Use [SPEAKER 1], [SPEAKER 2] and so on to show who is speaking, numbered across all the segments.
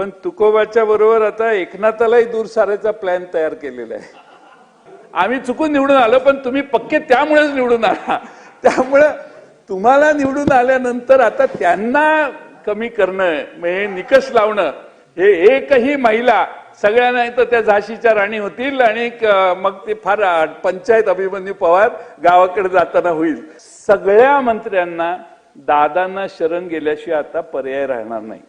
[SPEAKER 1] पण तुकोबाच्या बरोबर आता एकनाथालाही दूर सारायचा प्लॅन तयार केलेला आहे. आम्ही चुकून निवडून आलो पण तुम्ही पक्के त्यामुळेच निवडून आला. त्यामुळं तुम्हाला निवडून आल्यानंतर आता त्यांना कमी करणं म्हणजे निकष लावणं हे एकही महिला सगळ्यांना नाही तर त्या झाशीच्या राणी होतील आणि मग ते फार पंचायत अभिमन्यू पवार गावाकडे जाताना होईल. सगळ्या मंत्र्यांना दादांना शरण गेल्याशिवाय आता पर्याय राहणार नाही.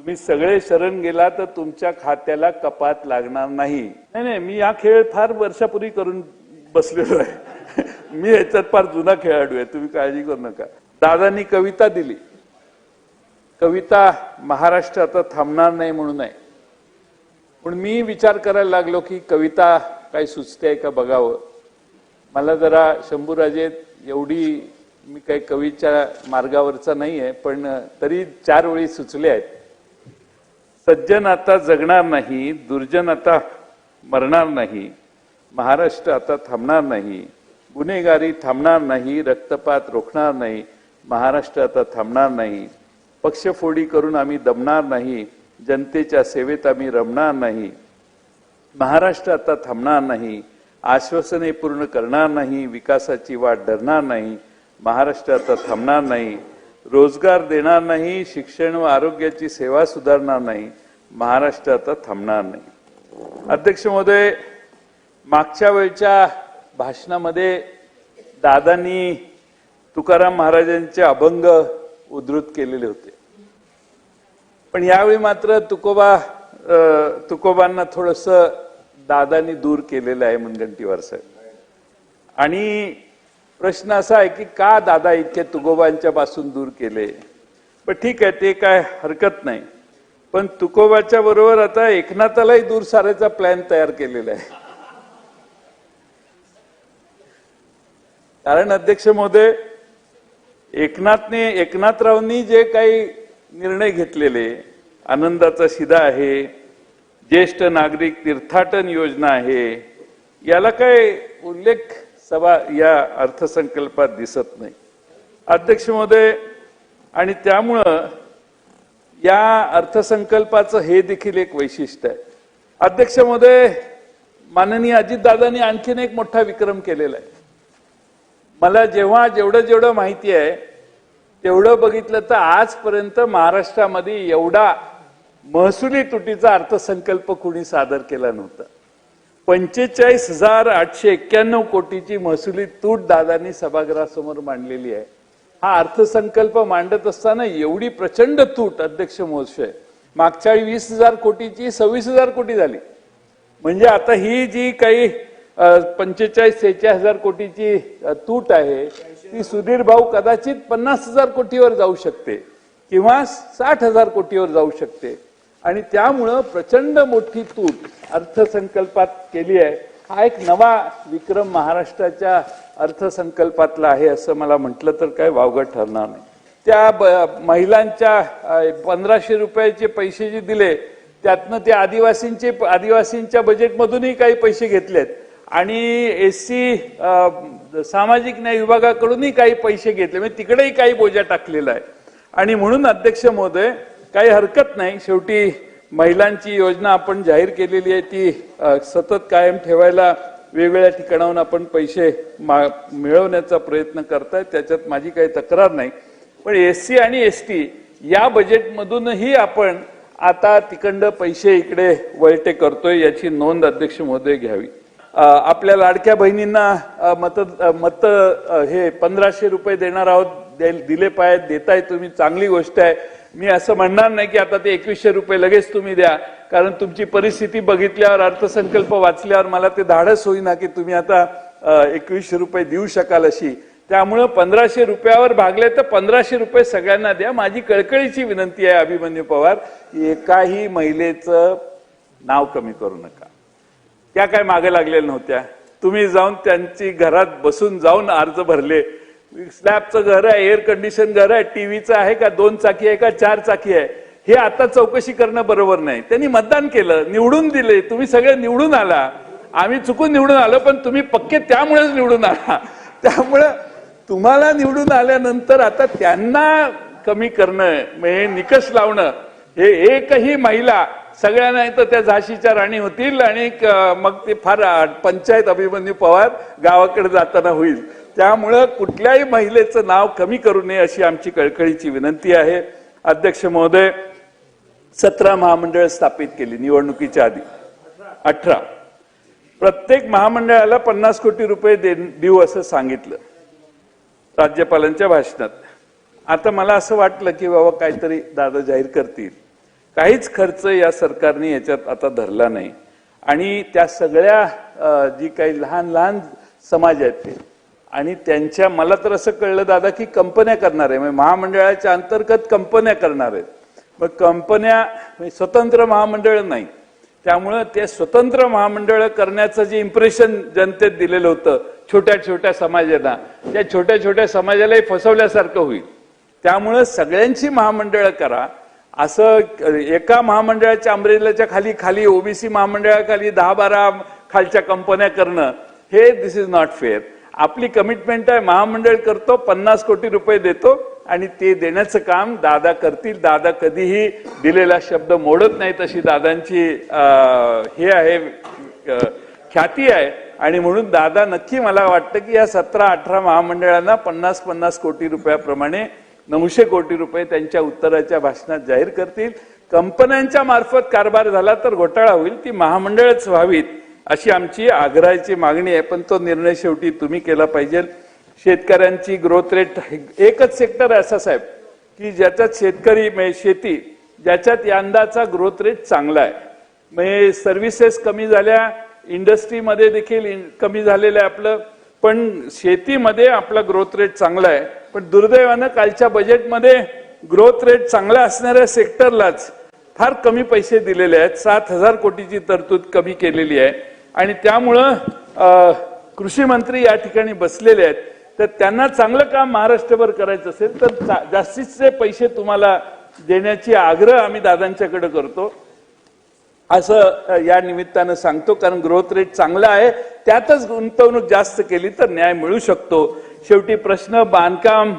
[SPEAKER 1] तुम्ही सगळे शरण गेला तर तुमच्या खात्याला कपात लागणार नाही. नाही नाही मी हा खेळ फार वर्षापूर्वी करून बसलेलो आहे. मी याच्यात फार जुना खेळाडू आहे तुम्ही काळजी करू नका. दादांनी कविता दिली. कविता महाराष्ट्र आता थांबणार नाही म्हणून आहे पण मी विचार करायला लागलो की कविता काही सुचते आहे का बघावं? मला जरा शंभूराजे एवढी मी काही कवीच्या मार्गावरचा नाही आहे पण तरी चार वेळी सुचले आहेत. सज्जन आता जगणार नाही दुर्जन आता मरणार नाही महाराष्ट्र आता थांबणार नाही गुन्हेगारी थांबणार नाही रक्तपात रोखणार नाही महाराष्ट्र आता थांबणार नाही पक्षफोडी करून आम्ही दमणार नाही जनतेच्या सेवेत आम्ही रमणार नाही महाराष्ट्र आता थांबणार नाही आश्वासने पूर्ण करणार नाही विकासाची वाट धरणार नाही महाराष्ट्र आता थांबणार नाही रोजगार देणार नाही शिक्षण व आरोग्याची सेवा सुधारणार नाही महाराष्ट्र आता थांबणार नाही. अध्यक्ष महोदय मागच्या वेळच्या भाषणामध्ये दादांनी तुकाराम महाराजांचे अभंग उद्धृत केलेले होते. पण यावेळी मात्र तुकोबा तुकोबांना थोडस दादांनी दूर केलेलं आहे मुनगंटीवार साहेब. आणि प्रश्न असा आहे की का दादा इतके तुकोबांच्या पासून दूर केले? पण ठीक आहे ते काय हरकत नाही. पण तुकोबाच्या बरोबर आता एकनाथालाही दूर सारायचा प्लॅन तयार केलेला आहे. कारण अध्यक्ष महोदय एकनाथने एकनाथरावनी जे काही निर्णय घेतलेले आनंदाचा शिदा आहे ज्येष्ठ नागरिक तीर्थाटन योजना आहे याला काय उल्लेख सभा या अर्थसंकल्पात दिसत नाही. अध्यक्ष महोदय आणि त्यामुळं या अर्थसंकल्पाचं हे देखील एक वैशिष्ट्य आहे. अध्यक्ष महोदय माननीय अजितदादांनी आणखीन एक मोठा विक्रम केलेला आहे. मला जेव्हा जेवढं जेवढं माहिती आहे तेवढं बघितलं तर आजपर्यंत महाराष्ट्रामध्ये एवढा महसुली तुटीचा अर्थसंकल्प कुणी सादर केला नव्हता. पंचेचाळीस हजार आठशे एक्क्याण्णव कोटीची महसुली तूट दादांनी सभागृहासमोर मांडलेली आहे. हा अर्थसंकल्प मांडत असताना एवढी प्रचंड तूट अध्यक्ष महोदय मागच्या वेळी वीस हजार कोटीची सव्वीस हजार कोटी झाली. म्हणजे आता ही जी काही पंचेचाळीस सेहेचाळीस हजार कोटीची तूट आहे ती सुधीर भाऊ कदाचित पन्नास हजार कोटीवर जाऊ शकते किंवा साठ हजार कोटीवर जाऊ शकते. आणि त्यामुळं प्रचंड मोठी तूट अर्थसंकल्पात केली आहे. हा एक नवा विक्रम महाराष्ट्राच्या अर्थसंकल्पातला आहे असं मला म्हटलं तर काय वावगं ठरणार नाही. त्या ब- महिलांच्या पंधराशे रुपयाचे पैसे जे दिले त्यातनं ते आदिवासींचे आदिवासींच्या बजेटमधूनही काही पैसे घेतलेत. आणि एस सी सामाजिक न्याय विभागाकडूनही काही पैसे घेतले. म्हणजे तिकडेही काही बोजा टाकलेला आहे. आणि म्हणून अध्यक्ष महोदय काही हरकत नाही. शेवटी महिलांची योजना आपण जाहीर केलेली आहे ती सतत कायम ठेवायला वेगवेगळ्या ठिकाणाहून आपण पैसे मा- मिळवण्याचा प्रयत्न करताय त्याच्यात माझी काही तक्रार नाही. पण एस सी आणि एस टी या बजेटमधूनही आपण आता तिकडं पैसे इकडे वळटे करतोय याची नोंद अध्यक्ष महोदय घ्यावी. आपल्या लाडक्या बहिणींना मत मत हे पंधराशे रुपये देणार आहोत. दिले पाहिजेत देताय तुम्ही चांगली गोष्ट आहे. मी असं म्हणणार नाही की आता ते एकवीसशे रुपये लगेच तुम्ही द्या. कारण तुमची परिस्थिती बघितल्यावर अर्थसंकल्प वाचल्यावर मला ते धाडस होईना की तुम्ही आता एकवीसशे रुपये देऊ शकाल अशी. त्यामुळं पंधराशे रुपयावर भागले तर पंधराशे रुपये सगळ्यांना द्या. माझी कळकळीची विनंती आहे अभिमन्यू पवार की एकाही महिलेचं नाव कमी करू नका. त्या काय मागे लागलेल्या नव्हत्या. तुम्ही जाऊन त्यांची घरात बसून जाऊन अर्ज भरले. स्लॅबचं घर आहे एअर कंडिशन घर आहे टीव्हीचं आहे का दोन चाकी आहे का चार चाकी आहे? हे आता चौकशी करणं बरोबर नाही. त्यांनी मतदान केलं निवडून दिले. तुम्ही सगळे निवडून आला. आम्ही चुकून निवडून आलो पण तुम्ही पक्के त्यामुळेच निवडून आला. त्यामुळं तुम्हाला निवडून आल्यानंतर आता त्यांना कमी करणं म्हणजे निकष लावणं हे एकही महिला सगळ्या नाही तर त्या झाशीच्या राणी होतील आणि क- मग ते फार पंचायत अभिमन्यू पवार गावाकडे जाताना होईल. त्यामुळं कुठल्याही महिलेचं नाव कमी करू नये अशी आमची कळकळीची विनंती आहे. अध्यक्ष महोदय सतरा महामंडळ स्थापित केली निवडणुकीच्या आधी. अठरा. प्रत्येक महामंडळाला पन्नास कोटी रुपये दे देऊ असं सांगितलं राज्यपालांच्या भाषणात. आता मला असं वाटलं की बाबा काहीतरी दादा जाहीर करतील. काहीच खर्च या सरकारने याच्यात आता धरला नाही. आणि त्या सगळ्या जी काही लहान लहान समाज आहेत ते आणि त्यांच्या मला तर असं कळलं दादा की कंपन्या करणार आहे. म्हणजे महामंडळाच्या अंतर्गत कंपन्या करणार आहेत. मग कंपन्या स्वतंत्र महामंडळ नाही. त्यामुळं ते स्वतंत्र महामंडळ करण्याचं जे इम्प्रेशन जनतेत दिलेलं होतं छोट्या छोट्या समाजांना त्या छोट्या छोट्या समाजालाही फसवल्यासारखं होईल. त्यामुळं सगळ्यांची महामंडळं करा. असं एका महामंडळाच्या अमरेलाच्या खाली खाली ओबीसी महामंडळाखाली दहा बारा खालच्या कंपन्या करणं हे दिस इज नॉट फेअर आपली कमिटमेंट आहे महामंडळ करतो पन्नास कोटी रुपये देतो आणि ते देण्याचं काम दादा करतील. दादा कधीही दिलेला शब्द मोडत नाहीत अशी दादांची हे आहे ख्याती आहे. आणि म्हणून दादा नक्की मला वाटतं की या सतरा अठरा महामंडळांना पन्नास पन्नास कोटी रुपयाप्रमाणे नऊशे कोटी रुपये त्यांच्या उत्तराच्या भाषणात जाहीर करतील. कंपन्यांच्या मार्फत कारभार झाला तर घोटाळा होईल. ती महामंडळच व्हावीत अशी आमची आग्रहाची मागणी आहे. पण तो निर्णय शेवटी तुम्ही केला पाहिजे. शेतकऱ्यांची ग्रोथ रेट एकच सेक्टर आहे असा साहेब की ज्याच्यात शेतकरी म्हणजे शेती ज्याच्यात यंदाचा ग्रोथ रेट चांगला आहे. म्हणजे सर्व्हिसेस कमी झाल्या इंडस्ट्रीमध्ये देखील कमी झालेलं आहे आपलं. पण शेतीमध्ये आपला ग्रोथ रेट चांगला आहे. पण दुर्दैवानं कालच्या बजेटमध्ये ग्रोथ रेट चांगला असणाऱ्या सेक्टरलाच फार कमी पैसे दिलेले आहेत. सात हजार कोटीची तरतूद कमी केलेली आहे. आणि त्यामुळं कृषी मंत्री या ठिकाणी बसलेले आहेत. तर त्यांना चांगलं काम महाराष्ट्रभर करायचं असेल तर जास्तीचे पैसे तुम्हाला देण्याची आग्रह आम्ही दादांच्याकडे करतो. असं या निमित्तानं सांगतो कारण ग्रोथ रेट चांगला आहे. त्यातच गुंतवणूक जास्त केली तर न्याय मिळू शकतो. शेवटी प्रश्न बांधकाम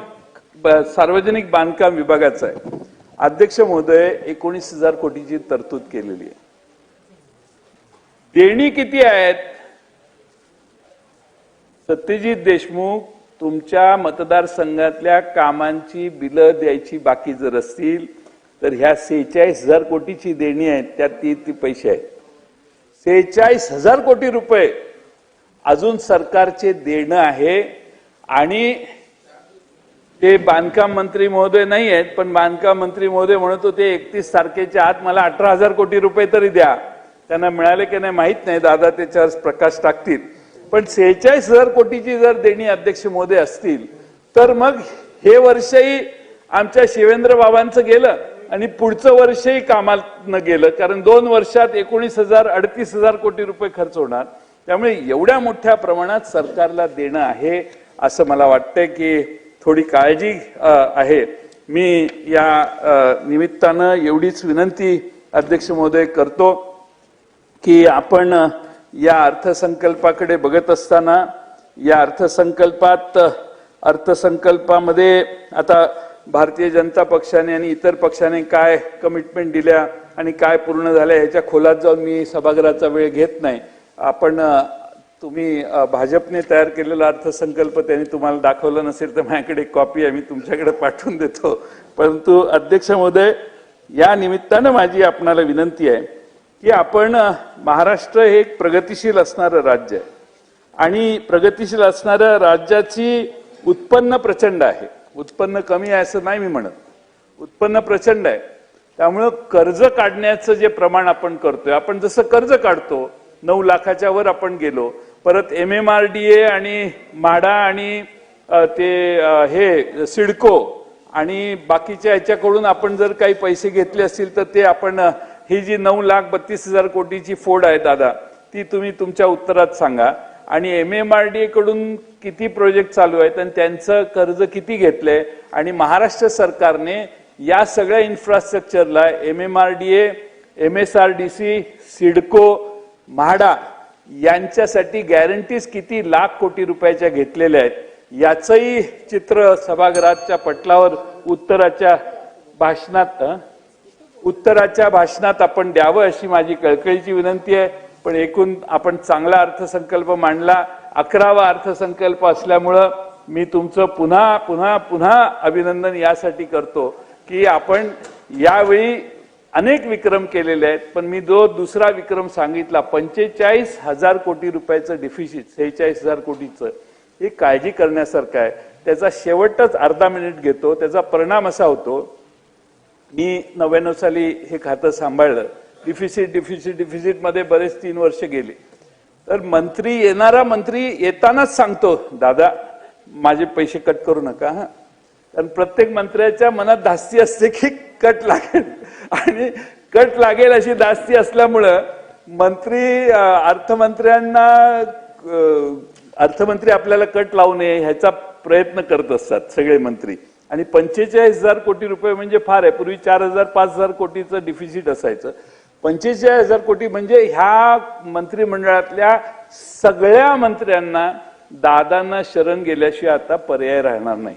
[SPEAKER 1] सार्वजनिक बांधकाम विभागाचा आहे. अध्यक्ष महोदय एकोणीस हजार कोटीची तरतूद केलेली आहे. देणी किती आहेत? सत्यजित देशमुख तुमच्या मतदारसंघातल्या कामांची बिलं द्यायची बाकी जर असतील तर ह्या सेहेचाळीस हजार कोटीची देणी आहेत त्यात ती ती पैसे आहेत. सेहेचाळीस हजार कोटी रुपये अजून सरकारचे देणं आहे आणि ते बांधकाम मंत्री महोदय नाही आहेत पण बांधकाम मंत्री महोदय म्हणत होते एकतीस तारखेच्या आत मला अठरा हजार कोटी रुपये तरी द्या. त्यांना मिळाले की नाही माहीत नाही दादा त्याच्यावर प्रकाश टाकतील. पण सेहेचाळीस हजार कोटीची जर देणी अध्यक्ष महोदय असतील तर मग हे वर्षही आमच्या शिवेंद्र बाबांचं गेलं आणि पुढचं वर्षही कामानं गेलं कारण दोन वर्षात एकोणीस हजार अडतीस हजार कोटी रुपये खर्च होणार. त्यामुळे एवढ्या मोठ्या प्रमाणात सरकारला देणं आहे. असं मला वाटतंय की थोडी काळजी आहे. मी या निमित्तानं एवढीच विनंती अध्यक्ष महोदय करतो की आपण या अर्थसंकल्पाकडे बघत असताना या अर्थसंकल्पात अर्थसंकल्पामध्ये आता भारतीय जनता पक्षाने आणि इतर पक्षाने काय कमिटमेंट दिल्या आणि काय पूर्ण झाल्या ह्याच्या खोलात जाऊन मी सभागृहाचा वेळ घेत नाही. आपण तुम्ही भाजपने तयार केलेला अर्थसंकल्प त्यांनी तुम्हाला दाखवला नसेल तर माझ्याकडे एक कॉपी आहे मी तुमच्याकडे पाठवून देतो. परंतु अध्यक्ष महोदय या निमित्तानं माझी आपणाला विनंती आहे की आपण महाराष्ट्र हे एक प्रगतिशील असणारं राज्य आहे. आणि प्रगतिशील असणाऱ्या राज्याची उत्पन्न प्रचंड आहे. उत्पन्न कमी आहे असं नाही मी म्हणत. उत्पन्न प्रचंड आहे. त्यामुळं कर्ज काढण्याचं जे प्रमाण आपण करतोय आपण जसं कर्ज काढतो नऊ लाखाच्या वर आपण गेलो परत M M R D A आणि म्हाडा आणि ते हे सिडको आणि बाकीच्या ह्याच्याकडून आपण जर काही पैसे घेतले असतील तर ते आपण ही जी नऊ लाख बत्तीस हजार कोटीची फोड आहे दादा ती तुम्ही तुमच्या उत्तरात सांगा. आणि M M R D A कडून किती प्रोजेक्ट चालू आहेत आणि त्यांचं कर्ज किती घेतलंय आणि महाराष्ट्र सरकारने या सगळ्या इन्फ्रास्ट्रक्चरला M M R D A M S R D C CIDCO MHADA यांच्यासाठी गॅरंटीज किती लाख कोटी रुपयाच्या घेतलेल्या आहेत याचंही चित्र सभागृहाच्या पटलावर उत्तराच्या भाषणात उत्तराच्या भाषणात आपण द्यावं अशी माझी कळकळीची विनंती आहे. पण एकूण आपण चांगला अर्थसंकल्प मांडला अकरावा अर्थसंकल्प असल्यामुळं मी तुमचं पुन्हा पुन्हा पुन्हा अभिनंदन यासाठी करतो की आपण यावेळी अनेक विक्रम केलेले आहेत पण मी जो दुसरा विक्रम सांगितला पंचेचाळीस हजार कोटी रुपयाचं डिफिसिट सेहेचाळीस हजार कोटीचं हे काळजी करण्यासारखं आहे. त्याचा शेवटच अर्धा मिनिट घेतो त्याचा परिणाम असा होतो मी नव्याण्णव साली हे खातं सांभाळलं. डिफिसिट डिफिसिट डिफिसिटमध्ये बरेच तीन वर्ष गेले. तर मंत्री येणारा मंत्री येतानाच सांगतो दादा माझे पैसे कट करू नका हा. कारण प्रत्येक मंत्र्याच्या मनात धास्ती असते की कट लागेल. आणि कट लागेल अशी दास्ती असल्यामुळं मंत्री अर्थमंत्र्यांना अर्थमंत्री आपल्याला कट लावू नये ह्याचा प्रयत्न करत असतात सगळे मंत्री. आणि पंचेचाळीस हजार कोटी रुपये म्हणजे फार आहे. पूर्वी चार हजार पाच हजार कोटीचं डिफिसिट असायचं. पंचेचाळीस हजार कोटी म्हणजे ह्या मंत्रिमंडळातल्या सगळ्या मंत्र्यांना दादांना शरण गेल्याशिवाय आता पर्याय राहणार नाही.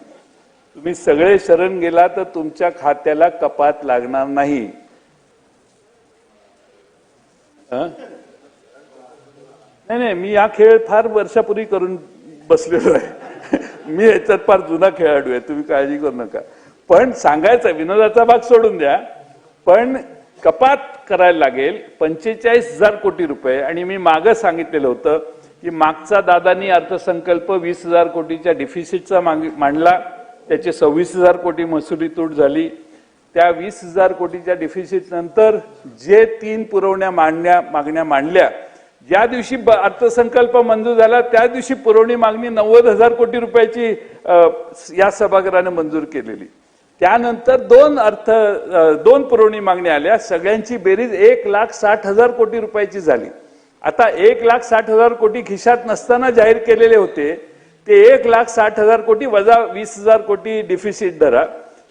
[SPEAKER 1] तुम्ही सगळे शरण गेला तर तुमच्या खात्याला कपात लागणार नाही. नाही नाही मी हा खेळ फार वर्षापूर्वी करून बसलेलो आहे. मी याच्यात फार जुना खेळाडू आहे तुम्ही काळजी करू नका. पण सांगायचं विनोदाचा भाग सोडून द्या. पण कपात करायला लागेल पंचेचाळीस हजार कोटी रुपये. आणि मी मागं सांगितलेलं होतं की मागचा दादानी अर्थसंकल्प वीस हजार कोटीच्या डिफिसिटचा मांडला. त्याचे सव्वीस हजार कोटी महसुली तूट झाली. त्या वीस हजार कोटीच्या डिफिसिट नंतर जे तीन पुरवण्या मांडण्या मागण्या मांडल्या ज्या दिवशी ब- अर्थसंकल्प मंजूर झाला त्या दिवशी पुरवणी मागणी नव्वद हजार कोटी रुपयाची या सभागृहाने मंजूर केलेली. त्यानंतर दोन अर्थ दोन पुरवणी मागण्या आल्या. सगळ्यांची बेरीज एक लाख साठ हजार कोटी रुपयाची झाली. आता एक लाख साठ हजार कोटी खिशात नसताना जाहीर केलेले होते. ते एक लाख साठ हजार कोटी वजा वीस हजार कोटी डिफिसिट धरा.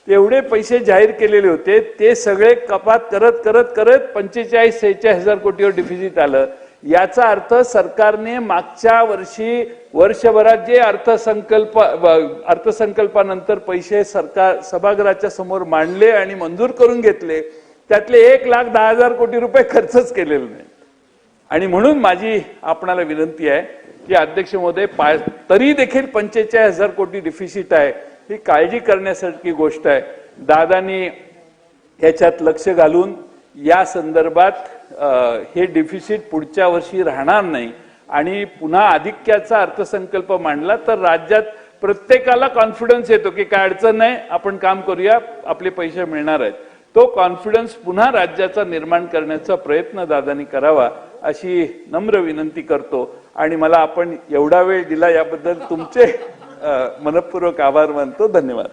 [SPEAKER 1] तेवढे पैसे जाहीर केलेले होते. ते सगळे कपात करत करत करत पंचेचाळीस सेहेचाळीस हजार कोटीवर डिफिसिट आलं. याचा अर्थ सरकारने मागच्या वर्षी वर्षभरात जे अर्थसंकल्प अर्थसंकल्पानंतर पैसे सरकार सभागृहाच्या समोर मांडले आणि मंजूर करून घेतले त्यातले एक लाख दहा हजार कोटी रुपये खर्चच केलेले नाही आणि म्हणून माझी आपणाला विनंती आहे की अध्यक्ष महोदय तरी देखील पंचेचाळीस हजार कोटी डिफिसिट आहे. ही काळजी करण्यासारखी गोष्ट आहे. दादानी ह्याच्यात लक्ष घालून या संदर्भात हे डिफिसिट पुढच्या वर्षी राहणार नाही. आणि पुन्हा आधिक्याचा अर्थसंकल्प मांडला तर राज्यात प्रत्येकाला कॉन्फिडन्स येतो की काय अडचण नाही आपण काम करूया आपले पैसे मिळणार आहेत. तो कॉन्फिडन्स पुन्हा राज्याचा निर्माण करण्याचा प्रयत्न दादानी करावा अशी नम्र विनंती करतो. आणि मला आपण एवढा वेळ दिला याबद्दल तुमचे मनपूर्वक आभार मानतो. धन्यवाद.